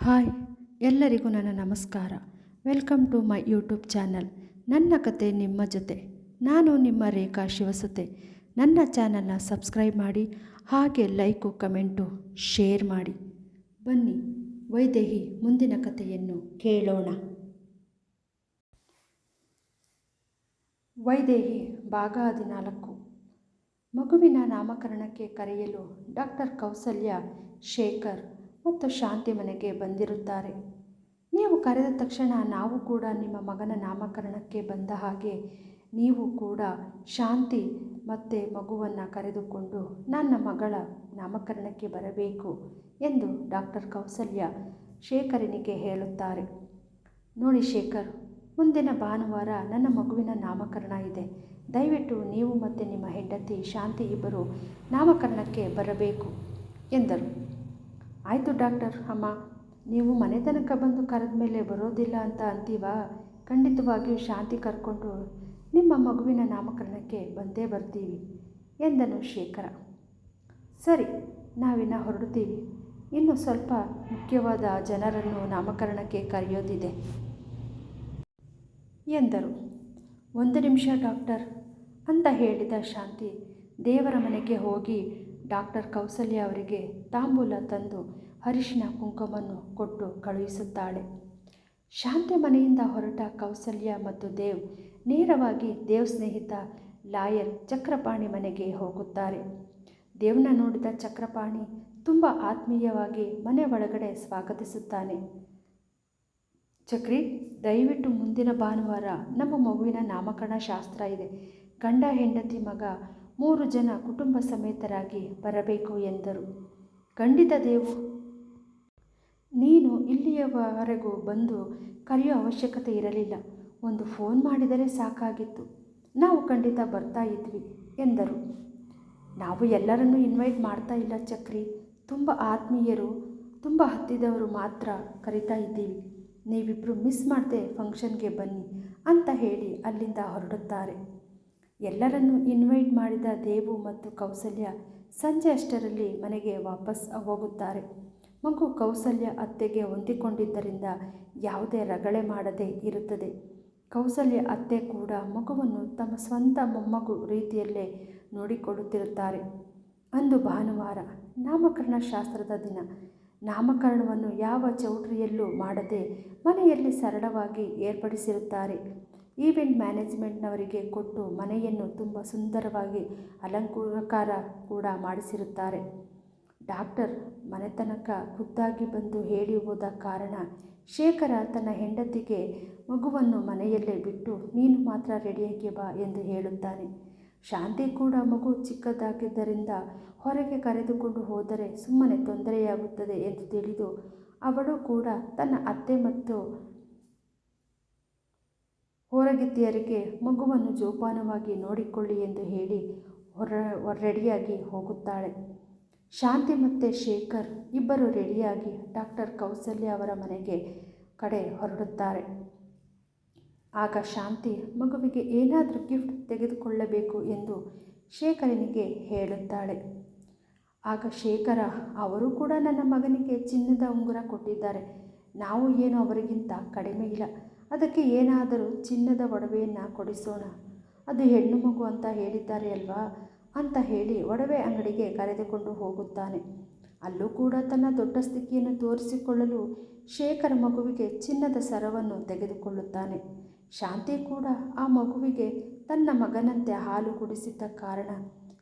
Hi, ಎಲ್ಲರಿಗೂ ನನ್ನ ನಮಸ್ಕಾರ. Welcome to my YouTube channel. ನನ್ನ ಕತೆ ನಿಮ್ಮ ಜೊತೆ. ನಾನು ನಿಮ್ಮ ರೇಖಾ ಶಿವಸುತೆ. ನನ್ನ ಚಾನಲ್ನ ಸಬ್ಸ್ಕ್ರೈಬ್ ಮಾಡಿ, ಹಾಗೆ ಲೈಕು, ಕಮೆಂಟು, ಶೇರ್ ಮಾಡಿ. ಬನ್ನಿ, ವೈದೇಹಿ ಮುಂದಿನ ಕಥೆಯನ್ನು ಕೇಳೋಣ. ವೈದೇಹಿ, ಭಾಗ ಹದಿನಾಲ್ಕು. ಮಗುವಿನ ನಾಮಕರಣಕ್ಕೆ ಕರೆಯಲು ಡಾಕ್ಟರ್ ಕೌಸಲ್ಯ ಶೇಖರ್ ಮತ್ತು ಶಾಂತಿ ಮನೆಗೆ ಬಂದಿರುತ್ತಾರೆ. ನೀವು ಕರೆದ ತಕ್ಷಣ ನಾವು ಕೂಡ ನಿಮ್ಮ ಮಗನ ನಾಮಕರಣಕ್ಕೆ ಬಂದ ಹಾಗೆ ನೀವು ಕೂಡ ಶಾಂತಿ ಮತ್ತು ಮಗುವನ್ನು ಕರೆದುಕೊಂಡು ನನ್ನ ಮಗಳ ನಾಮಕರಣಕ್ಕೆ ಬರಬೇಕು ಎಂದು ಡಾಕ್ಟರ್ ಕೌಸಲ್ಯ ಶೇಖರನಿಗೆ ಹೇಳುತ್ತಾರೆ. ನೋಡಿ ಶೇಖರ್, ಮುಂದಿನ ಭಾನುವಾರ ನನ್ನ ಮಗುವಿನ ನಾಮಕರಣ ಇದೆ. ದಯವಿಟ್ಟು ನೀವು ಮತ್ತು ನಿಮ್ಮ ಹೆಂಡತಿ ಶಾಂತಿ ಇಬ್ಬರು ನಾಮಕರಣಕ್ಕೆ ಬರಬೇಕು ಎಂದರು. ಆಯಿತು ಡಾಕ್ಟರ್, ಅಮ್ಮ. ನೀವು ಮನೆ ತನಕ ಬಂದು ಕರೆದ ಮೇಲೆ ಬರೋದಿಲ್ಲ ಅಂತ ಅಂತೀವಾ? ಖಂಡಿತವಾಗಿಯೂ ಶಾಂತಿ ಕರ್ಕೊಂಡು ನಿಮ್ಮ ಮಗುವಿನ ನಾಮಕರಣಕ್ಕೆ ಬಂದೇ ಬರ್ತೀವಿ ಎಂದನು ಶೇಖರ. ಸರಿ, ನಾವಿನ್ನ ಹೊರಡ್ತೀವಿ ಇನ್ನು ಸ್ವಲ್ಪ ಮುಖ್ಯವಾದ ಜನರನ್ನು ನಾಮಕರಣಕ್ಕೆ ಕರೆಯೋದಿದೆ ಎಂದರು. ಒಂದು ನಿಮಿಷ ಡಾಕ್ಟರ್, ಅಂತ ಹೇಳಿದ ಶಾಂತಿ ದೇವರ ಮನೆಗೆ ಹೋಗಿ ಡಾಕ್ಟರ್ ಕೌಸಲ್ಯ ಅವರಿಗೆ ತಾಂಬೂಲ ತಂದು ಹರಿಶಿನ ಕುಂಕುಮವನ್ನು ಕೊಟ್ಟು ಕಳುಹಿಸುತ್ತಾಳೆ. ಶಾಂತಿ ಮನೆಯಿಂದ ಹೊರಟ ಕೌಸಲ್ಯ ಮತ್ತು ದೇವ್ ನೇರವಾಗಿ ದೇವ್ ಸ್ನೇಹಿತ ಲಾಯರ್ ಚಕ್ರಪಾಣಿ ಮನೆಗೆ ಹೋಗುತ್ತಾರೆ. ದೇವ್ನ ನೋಡಿದ ಚಕ್ರಪಾಣಿ ತುಂಬ ಆತ್ಮೀಯವಾಗಿ ಮನೆ ಒಳಗಡೆ ಸ್ವಾಗತಿಸುತ್ತಾನೆ. ಚಕ್ರಿ, ದಯವಿಟ್ಟು ಮುಂದಿನ ಭಾನುವಾರ ನಮ್ಮ ಮಗುವಿನ ನಾಮಕರಣ ಶಾಸ್ತ್ರ ಇದೆ. ಗಂಡ ಹೆಂಡತಿ ಮಗ ಮೂರು ಜನ ಕುಟುಂಬ ಸಮೇತರಾಗಿ ಬರಬೇಕು ಎಂದರು. ಖಂಡಿತ ದೇವು. ನೀನು ಇಲ್ಲಿಯವರೆಗೂ ಬಂದು ಕರೆಯೋ ಅವಶ್ಯಕತೆ ಇರಲಿಲ್ಲ. ಒಂದು ಫೋನ್ ಮಾಡಿದರೆ ಸಾಕಾಗಿತ್ತು. ನಾವು ಖಂಡಿತ ಬರ್ತಾ ಇದ್ವಿ, ಎಂದರು. ನಾವು ಎಲ್ಲರನ್ನೂ ಇನ್ವೈಟ್ ಮಾಡ್ತಾ ಇಲ್ಲ ಚಕ್ರಿ. ತುಂಬ ಆತ್ಮೀಯರು, ತುಂಬ ಹತ್ತಿದವರು ಮಾತ್ರ ಕರಿತಾ ಇದ್ದೀವಿ. ನೀವಿಬ್ಬರು ಮಿಸ್ ಮಾಡದೆ ಫಂಕ್ಷನ್ಗೆ ಬನ್ನಿ, ಅಂತ ಹೇಳಿ ಅಲ್ಲಿಂದ ಹೊರಡುತ್ತಾರೆ. ಎಲ್ಲರನ್ನೂ ಇನ್ವೈಟ್ ಮಾಡಿದ ದೇವು ಮತ್ತು ಕೌಸಲ್ಯ ಸಂಜೆ ಅಷ್ಟರಲ್ಲಿ ಮನೆಗೆ ವಾಪಸ್ ಹೋಗುತ್ತಾರೆ. ಮಗು ಕೌಸಲ್ಯ ಅತ್ತೆಗೆ ಹೊಂದಿಕೊಂಡಿದ್ದರಿಂದ ಯಾವುದೇ ರಗಳೆ ಮಾಡದೆ ಇರುತ್ತದೆ. ಕೌಸಲ್ಯ ಅತ್ತೆ ಕೂಡ ಮಗುವನ್ನು ತಮ್ಮ ಸ್ವಂತ ಮೊಮ್ಮಗು ರೀತಿಯಲ್ಲೇ ನೋಡಿಕೊಳ್ಳುತ್ತಿರುತ್ತಾರೆ. ಅಂದು ಭಾನುವಾರ ನಾಮಕರಣ ಶಾಸ್ತ್ರದ ದಿನ. ನಾಮಕರಣವನ್ನು ಯಾವ ಚೌಟ್ರಿಯಲ್ಲೂ ಮಾಡದೆ ಮನೆಯಲ್ಲಿ ಸರಳವಾಗಿ ಏರ್ಪಡಿಸಿರುತ್ತಾರೆ. ಈವೆಂಟ್ ಮ್ಯಾನೇಜ್ಮೆಂಟ್ನವರಿಗೆ ಕೊಟ್ಟು ಮನೆಯನ್ನು ತುಂಬ ಸುಂದರವಾಗಿ ಅಲಂಕಾರ ಕೂಡ ಮಾಡಿಸಿರುತ್ತಾರೆ. ಡಾಕ್ಟರ್ ಮನೆತನಕ ಖುದ್ದಾಗಿ ಬಂದು ಹೇಳಿ ಹೋದ ಕಾರಣ ಶೇಖರ ತನ್ನ ಹೆಂಡತಿಗೆ ಮಗುವನ್ನು ಮನೆಯಲ್ಲೇ ಬಿಟ್ಟು, ನೀನು ಮಾತ್ರ ರೆಡಿಯಾಗಿ ಬಾ ಎಂದು ಹೇಳುತ್ತಾನೆ. ಶಾಂತಿ ಕೂಡ ಮಗು ಚಿಕ್ಕದಾಗಿದ್ದರಿಂದ ಹೊರಗೆ ಕರೆದುಕೊಂಡು ಹೋದರೆ ಸುಮ್ಮನೆ ತೊಂದರೆಯಾಗುತ್ತದೆ ಎಂದು ತಿಳಿದು, ಅವಳು ಕೂಡ ತನ್ನ ಅತ್ತೆ ಮತ್ತು ಹೊರಗಿತ್ತಿಯರಿಗೆ ಮಗುವನ್ನು ಜೋಪಾನವಾಗಿ ನೋಡಿಕೊಳ್ಳಿ ಎಂದು ಹೇಳಿ ಹೊರ, ರೆಡಿಯಾಗಿ ಹೋಗುತ್ತಾಳೆ. ಶಾಂತಿ ಮತ್ತು ಶೇಖರ್ ಇಬ್ಬರು ರೆಡಿಯಾಗಿ ಡಾಕ್ಟರ್ ಕೌಸಲ್ಯ ಅವರ ಮನೆಗೆ ಕಡೆ ಹೊರಡುತ್ತಾರೆ. ಆಗ ಶಾಂತಿ ಮಗುವಿಗೆ ಏನಾದರೂ ಗಿಫ್ಟ್ ತೆಗೆದುಕೊಳ್ಳಬೇಕು ಎಂದು ಶೇಖರನಿಗೆ ಹೇಳುತ್ತಾಳೆ. ಆಗ ಶೇಖರ, ಅವರು ಕೂಡ ನನ್ನ ಮಗನಿಗೆ ಚಿನ್ನದ ಉಂಗುರ ಕೊಟ್ಟಿದ್ದಾರೆ. ನಾವು ಏನು ಅವರಿಗಿಂತ ಕಡಿಮೆ ಇಲ್ಲ. ಅದಕ್ಕೆ ಏನಾದರೂ ಚಿನ್ನದ ಒಡವೆಯನ್ನು ಕೊಡಿಸೋಣ. ಅದು ಹೆಣ್ಣು ಮಗು ಅಂತ ಹೇಳಿದ್ದಾರೆ ಅಲ್ವಾ? ಅಂತ ಹೇಳಿ ಒಡವೆ ಅಂಗಡಿಗೆ ಕರೆದುಕೊಂಡು ಹೋಗುತ್ತಾನೆ. ಅಲ್ಲೂ ಕೂಡ ತನ್ನ ದೊಡ್ಡ ಸ್ಥಿತಿಯನ್ನು ತೋರಿಸಿಕೊಳ್ಳಲು ಶೇಖರ ಮಗುವಿಗೆ ಚಿನ್ನದ ಸರವನ್ನು ತೆಗೆದುಕೊಳ್ಳುತ್ತಾನೆ. ಶಾಂತಿ ಕೂಡ ಆ ಮಗುವಿಗೆ ತನ್ನ ಮಗನಂತೆ ಹಾಲು ಕುಡಿಸಿದ್ದ ಕಾರಣ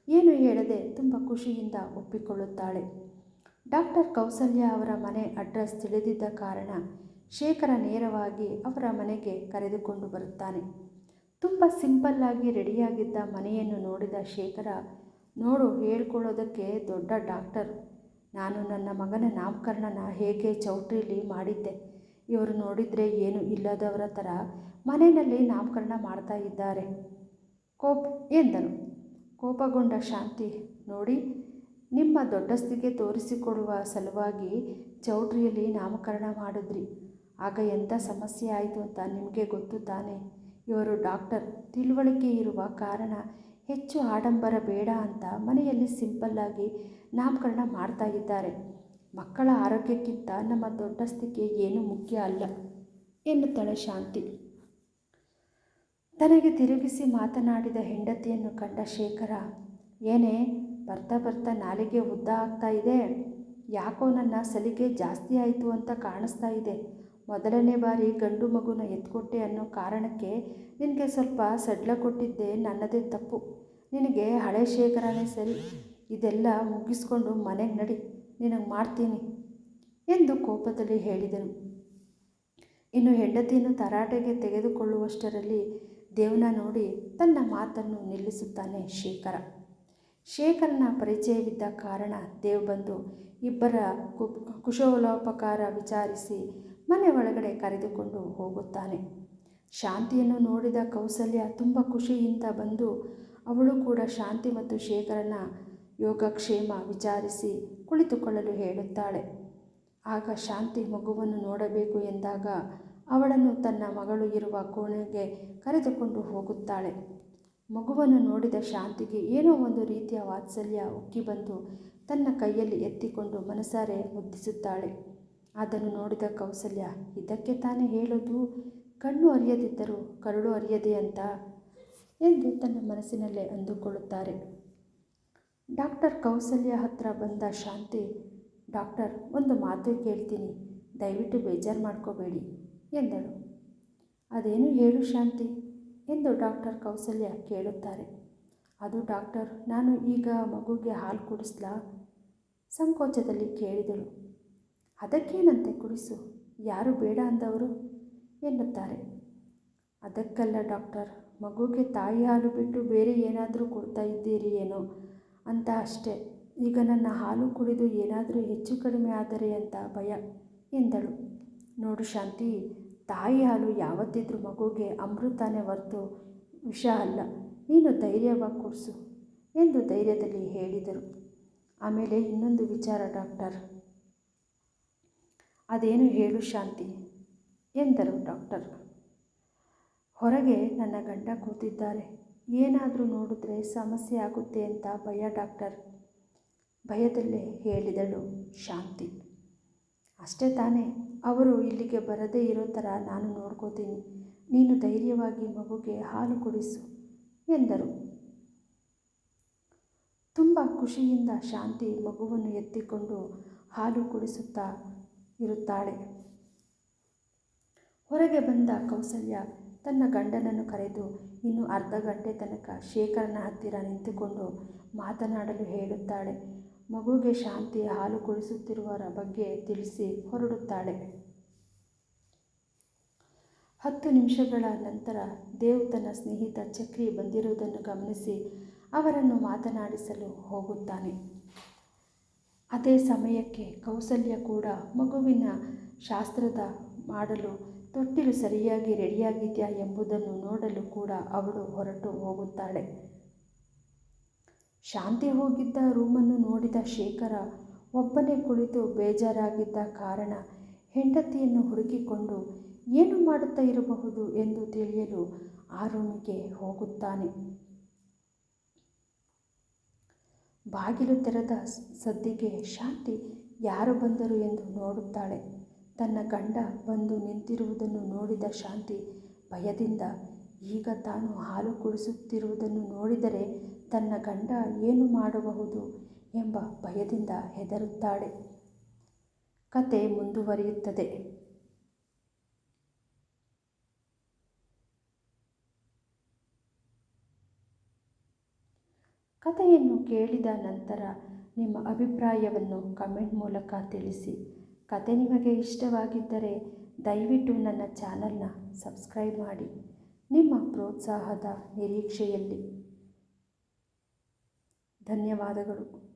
ಏನು ಹೇಳದೆ ತುಂಬ ಖುಷಿಯಿಂದ ಒಪ್ಪಿಕೊಳ್ಳುತ್ತಾಳೆ. ಡಾಕ್ಟರ್ ಕೌಸಲ್ಯ ಅವರ ಮನೆ ಅಡ್ರೆಸ್ ತಿಳಿದಿದ್ದ ಕಾರಣ ಶೇಖರ ನೇರವಾಗಿ ಅವರ ಮನೆಗೆ ಕರೆದುಕೊಂಡು ಬರುತ್ತಾನೆ. ತುಂಬ ಸಿಂಪಲ್ಲಾಗಿ ರೆಡಿಯಾಗಿದ್ದ ಮನೆಯನ್ನು ನೋಡಿದ ಶೇಖರ, ನೋಡು, ಹೇಳ್ಕೊಳ್ಳೋದಕ್ಕೆ ದೊಡ್ಡ ಡಾಕ್ಟರ್. ನಾನು ನನ್ನ ಮಗನ ನಾಮಕರಣನ ಹೇಗೆ ಚೌಟ್ರಿಲಿ ಮಾಡಿದ್ದೆ. ಇವರು ನೋಡಿದರೆ ಏನು ಇಲ್ಲದವರ ಥರ ಮನೆಯಲ್ಲಿ ನಾಮಕರಣ ಮಾಡ್ತಾ ಇದ್ದಾರೆ. ಕೋಪ್, ಎಂದನು. ಕೋಪಗೊಂಡ ಶಾಂತಿ, ನೋಡಿ, ನಿಮ್ಮ ದೊಡ್ಡಸ್ತಿಗೆ ತೋರಿಸಿಕೊಡುವ ಸಲುವಾಗಿ ಚೌಟ್ರಿಯಲ್ಲಿ ನಾಮಕರಣ ಮಾಡಿದ್ರಿ. ಆಗ ಎಂಥ ಸಮಸ್ಯೆ ಆಯಿತು ಅಂತ ನಿಮಗೆ ಗೊತ್ತು ತಾನೆ? ಇವರು ಡಾಕ್ಟರ್. ತಿಳುವಳಿಕೆ ಇರುವ ಕಾರಣ ಹೆಚ್ಚು ಆಡಂಬರ ಬೇಡ ಅಂತ ಮನೆಯಲ್ಲಿ ಸಿಂಪಲ್ಲಾಗಿ ನಾಮಕರಣ ಮಾಡ್ತಾ ಇದ್ದಾರೆ. ಮಕ್ಕಳ ಆರೋಗ್ಯಕ್ಕಿಂತ ನಮ್ಮ ದೊಡ್ಡಸ್ತಿಕೆ ಏನೂ ಮುಖ್ಯ ಅಲ್ಲ, ಎನ್ನುತ್ತಾಳೆ ಶಾಂತಿ. ತನಗೆ ತಿರುಗಿಸಿ ಮಾತನಾಡಿದ ಹೆಂಡತಿಯನ್ನು ಕಂಡ ಶೇಖರ, ಏನೇ, ಬರ್ತಾ ಬರ್ತಾ ನಾಲಿಗೆ ಉದ್ದ ಆಗ್ತಾ ಇದೆ. ಯಾಕೋ ನನ್ನ ಸಲಿಗೆ ಜಾಸ್ತಿ ಆಯಿತು ಅಂತ ಕಾಣಿಸ್ತಾ ಇದೆ. ಮೊದಲನೇ ಬಾರಿ ಗಂಡು ಮಗುನ ಎತ್ಕೊಟ್ಟೆ ಅನ್ನೋ ಕಾರಣಕ್ಕೆ ನಿನಗೆ ಸ್ವಲ್ಪ ಸಡ್ಲ ಕೊಟ್ಟಿದ್ದೆ ನನ್ನದೇ ತಪ್ಪು. ನಿನಗೆ ಹಳೆ ಶೇಖರನೇ ಸರಿ. ಇದೆಲ್ಲ ಮುಗಿಸ್ಕೊಂಡು ಮನೆಗೆ ನಡಿ. ನಿನಗೆ ಮಾಡ್ತೀನಿ ಎಂದು ಕೋಪದಲ್ಲಿ ಹೇಳಿದನು. ಇನ್ನು ಹೆಂಡತಿಯನ್ನು ತರಾಟೆಗೆ ತೆಗೆದುಕೊಳ್ಳುವಷ್ಟರಲ್ಲಿ ದೇವನ ನೋಡಿ ತನ್ನ ಮಾತನ್ನು ನಿಲ್ಲಿಸುತ್ತಾನೆ ಶೇಖರ. ಶೇಖರನ ಪರಿಚಯವಿದ್ದ ಕಾರಣ ದೇವ್ ಬಂದು ಇಬ್ಬರ ಕುಶೋಲೋಪಕಾರ ವಿಚಾರಿಸಿ ಮನೆ ಒಳಗಡೆ ಕರೆದುಕೊಂಡು ಹೋಗುತ್ತಾನೆ. ಶಾಂತಿಯನ್ನು ನೋಡಿದ ಕೌಸಲ್ಯ ತುಂಬ ಖುಷಿಯಿಂದ ಬಂದು ಅವಳು ಕೂಡ ಶಾಂತಿ ಮತ್ತು ಶೇಖರನ ಯೋಗಕ್ಷೇಮ ವಿಚಾರಿಸಿ ಕುಳಿತುಕೊಳ್ಳಲು ಹೇಳುತ್ತಾಳೆ. ಆಗ ಶಾಂತಿ ಮಗುವನ್ನು ನೋಡಬೇಕು ಎಂದಾಗ ಅವಳನ್ನು ತನ್ನ ಮಗಳು ಇರುವ ಕೋಣೆಗೆ ಕರೆದುಕೊಂಡು ಹೋಗುತ್ತಾಳೆ. ಮಗುವನ್ನು ನೋಡಿದ ಶಾಂತಿಗೆ ಏನೋ ಒಂದು ರೀತಿಯ ವಾತ್ಸಲ್ಯ ಉಕ್ಕಿ ಬಂದು ತನ್ನ ಕೈಯಲ್ಲಿ ಎತ್ತಿಕೊಂಡು ಮನಸಾರೆ ಮುದ್ದಿಸುತ್ತಾಳೆ. ಅದನ್ನು ನೋಡಿದ ಕೌಸಲ್ಯ, ಇದಕ್ಕೆ ತಾನೇ ಹೇಳೋದು? ಕಣ್ಣು ಅರಿಯದಿದ್ದರೂ ಕರುಳು ಅರಿಯದೆ ಅಂತ ಎಂದು ತನ್ನ ಮನಸ್ಸಿನಲ್ಲೇ ಅಂದುಕೊಳ್ಳುತ್ತಾರೆ. ಡಾಕ್ಟರ್ ಕೌಸಲ್ಯ ಹತ್ರ ಬಂದ ಶಾಂತಿ, ಡಾಕ್ಟರ್, ಒಂದು ಮಾತು ಕೇಳ್ತೀನಿ, ದಯವಿಟ್ಟು ಬೇಜಾರು ಮಾಡ್ಕೋಬೇಡಿ ಎಂದಳು. ಅದೇನು ಹೇಳು ಶಾಂತಿ ಎಂದು ಡಾಕ್ಟರ್ ಕೌಸಲ್ಯ ಕೇಳುತ್ತಾರೆ. ಅದು ಡಾಕ್ಟರ್, ನಾನು ಈಗ ಮಗುಗೆ ಹಾಲು ಕುಡಿಸ್ಲಾ? ಸಂಕೋಚದಲ್ಲಿ ಕೇಳಿದಳು. ಅದಕ್ಕೇನಂತೆ ಕುಡಿಸು? ಯಾರು ಬೇಡ ಅಂದವರು? ಎನ್ನುತ್ತಾರೆ. ಅದಕ್ಕಲ್ಲ ಡಾಕ್ಟರ್, ಮಗುಗೆ ತಾಯಿ ಹಾಲು ಬಿಟ್ಟು ಬೇರೆ ಏನಾದರೂ ಕೊಡ್ತಾ ಇದ್ದೀರಿ ಏನೋ? ಅಂತ ಅಷ್ಟೇ. ಈಗ ನನ್ನ ಹಾಲು ಕುಡಿದು ಏನಾದರೂ ಹೆಚ್ಚು ಕಡಿಮೆ ಆದರೆ ಅಂತ ಭಯ, ಎಂದಳು. ನೋಡು ಶಾಂತಿ, ತಾಯಿ ಹಾಲು ಯಾವತ್ತಿದ್ರೂ ಮಗುಗೆ ಅಮೃತನೇ ಹೊರತು ವಿಷ ಅಲ್ಲ. ನೀನು ಧೈರ್ಯವಾಗಿ ಕೊಡಿಸು, ಎಂದು ಧೈರ್ಯದಲ್ಲಿ ಹೇಳಿದರು. ಆಮೇಲೆ ಇನ್ನೊಂದು ವಿಚಾರ ಡಾಕ್ಟರ್. ಅದೇನು ಹೇಳು ಶಾಂತಿ ಎಂದರು ಡಾಕ್ಟರ್. ಹೊರಗೆ ನನ್ನ ಗಂಡ ಕೂತಿದ್ದಾರೆ. ಏನಾದರೂ ನೋಡಿದ್ರೆ ಸಮಸ್ಯೆ ಆಗುತ್ತೆ ಅಂತ ಭಯ ಡಾಕ್ಟರ್. ಭಯದಲ್ಲೇ ಹೇಳಿದಳು ಶಾಂತಿ. ಅಷ್ಟೇ ತಾನೇ, ಅವರು ಇಲ್ಲಿಗೆ ಬರದೇ ಇರೋ ಥರ ನಾನು ನೋಡ್ಕೋತೀನಿ. ನೀನು ಧೈರ್ಯವಾಗಿ ಮಗುಗೆ ಹಾಲು ಕುಡಿಸು ಎಂದರು. ತುಂಬ ಖುಷಿಯಿಂದ ಶಾಂತಿ ಮಗುವನ್ನು ಎತ್ತಿಕೊಂಡು ಹಾಲು ಕುಡಿಸುತ್ತಾ ಇರುತ್ತಾಳೆ. ಹೊರಗೆ ಬಂದ ಕೌಸಲ್ಯ ತನ್ನ ಗಂಡನನ್ನು ಕರೆದು ಇನ್ನು ಅರ್ಧ ಗಂಟೆ ತನಕ ಶೇಖರನ ಹತ್ತಿರ ನಿಂತುಕೊಂಡು ಮಾತನಾಡಲು ಹೇಳುತ್ತಾಳೆ. ಮಗುಗೆ ಶಾಂತಿ ಹಾಲು ಕುಡಿಸುತ್ತಿರುವವರ ಬಗ್ಗೆ ತಿಳಿಸಿ ಹೊರಡುತ್ತಾಳೆ. ಹತ್ತು ನಿಮಿಷಗಳ ನಂತರ ದೇವ್ ತನ್ನ ಸ್ನೇಹಿತ ಚಕ್ರಿ ಬಂದಿರುವುದನ್ನು ಗಮನಿಸಿ ಅವರನ್ನು ಮಾತನಾಡಿಸಲು ಹೋಗುತ್ತಾನೆ. ಅದೇ ಸಮಯಕ್ಕೆ ಕೌಸಲ್ಯ ಕೂಡ ಮಗುವಿನ ಶಾಸ್ತ್ರದ ಮಾಡಲು ತೊಟ್ಟಿಲು ಸರಿಯಾಗಿ ರೆಡಿಯಾಗಿದೆಯಾ ಎಂಬುದನ್ನು ನೋಡಲು ಕೂಡ ಅವಳು ಹೊರಟು ಹೋಗುತ್ತಾಳೆ. ಶಾಂತಿ ಹೋಗಿದ್ದ ರೂಮನ್ನು ನೋಡಿದ ಶೇಖರ ಒಬ್ಬನೇ ಕುಳಿತು ಬೇಜಾರಾಗಿದ್ದ ಕಾರಣ ಹೆಂಡತಿಯನ್ನು ಹುಡುಕಿಕೊಂಡು, ಏನು ಮಾಡುತ್ತಾ ಇರಬಹುದು? ಎಂದು ತಿಳಿಯಲು ಆ ರೂಮಿಗೆ ಹೋಗುತ್ತಾನೆ. ಬಾಗಿಲು ತೆರೆದ ಸದ್ದಿಗೆ ಶಾಂತಿ ಯಾರು ಬಂದರು ಎಂದು ನೋಡುತ್ತಾಳೆ. ತನ್ನ ಗಂಡ ಬಂದು ನಿಂತಿರುವುದನ್ನು ನೋಡಿದ ಶಾಂತಿ ಭಯದಿಂದ ಈಗ ತಾನು ಹಾಲು ಕುಡಿಸುತ್ತಿರುವುದನ್ನು ನೋಡಿದರೆ ತನ್ನ ಗಂಡ ಏನು ಮಾಡಬಹುದು ಎಂಬ ಭಯದಿಂದ ಹೆದರುತ್ತಾಳೆ. ಕತೆ ಮುಂದುವರಿಯುತ್ತದೆ. ಕಥೆಯನ್ನು ಕೇಳಿದ ನಂತರ ನಿಮ್ಮ ಅಭಿಪ್ರಾಯವನ್ನು ಕಮೆಂಟ್ ಮೂಲಕ ತಿಳಿಸಿ. ಕತೆ ನಿಮಗೆ ಇಷ್ಟವಾಗಿದ್ದರೆ ದಯವಿಟ್ಟು ನನ್ನ ಚಾನಲ್ನ ಸಬ್ಸ್ಕ್ರೈಬ್ ಮಾಡಿ. ನಿಮ್ಮ ಪ್ರೋತ್ಸಾಹದ ನಿರೀಕ್ಷೆಯಲ್ಲಿ. ಧನ್ಯವಾದಗಳು.